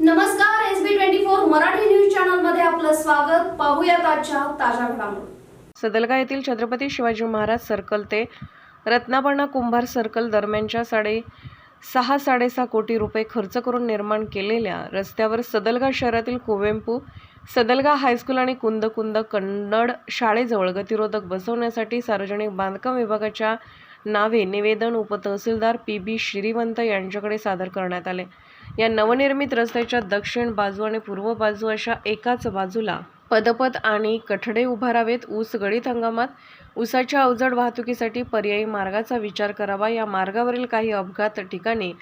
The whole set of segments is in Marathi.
नमस्कार S B twenty four Marathi news चॅनलमध्ये आपलं स्वागत. पाहूया आजच्या ताज्या घडामोडी. सदलगा येथील छत्रपती शिवाजी महाराज सर्कल ते रत्नापर्णा कुंभार सर्कल दरम्यानच्या साडे सहा साडेसहा कोटी रुपये खर्च करून निर्माण केलेल्या रस्त्यावर सदलगा शहरातील कोवेंपू सदलगा हायस्कूल आणि कुंद कुंद कन्नड शाळेजवळ गतिरोधक बसवण्यासाठी सार्वजनिक बांधकाम विभागाच्या नावे निवेदन उपतहसीलदार पी बी श्रीवंत यांच्याकडे सादर करण्यात आले. या नवनिर्मित रस्त्याच्या दक्षिण बाजू आणि पूर्व बाजू अशा एकाच बाजूला पदपथ आणि कठडे उभारावेत ऊस गळीत हंगामात. ऊसाच्या अवजड वाहतुकीसाठी पर्यायी मार्गाचा विचार करावा. या मार्गावरील काही अपघात ठिकाणी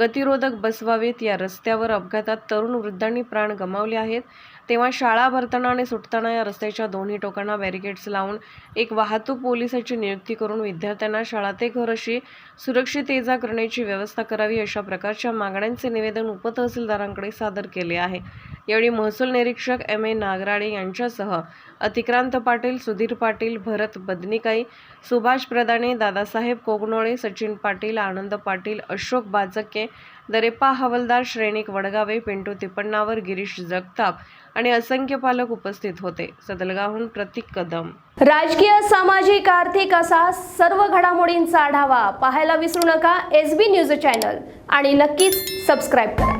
गतिरोधक बसवावेत. या रस्त्यावर अपघातात तरुण वृद्धांनी प्राण गमावले आहेत. तेव्हा शाळा भरताना आणि सुटताना या रस्त्याच्या दोन्ही टोकांना बॅरिकेड्स लावून एक वाहतूक पोलिसाची नियुक्ती करून विद्यार्थ्यांना शाळा ते घर अशी सुरक्षित ये जा करण्याची व्यवस्था करावी अशा प्रकारच्या मागण्यांचे निवेदन उपतहसीलदारांकडे सादर केले आहे. यावेळी महसूल निरीक्षक एम ए नागराळे यांच्यासह अतिक्रांत पाटील सुधीर पाटील भरत बदनिकाई सुभाष प्रदाणे दादासाहेब कोगनोळे सचिन पाटील आनंद पाटील अशोक बाजके दरेप्पा हवलदार श्रेणिक वडगावे पिंटू तिपण्णावर गिरीश जगताप आणि असंख्य पालक उपस्थित होते. सदलगाहून प्रतीक कदम. राजकीय सामाजिक आर्थिक असा सर्व घडामोडींचा आढावा पाहायला विसरू नका. एस बी न्यूज चॅनल आणि नक्कीच सबस्क्राईब करा.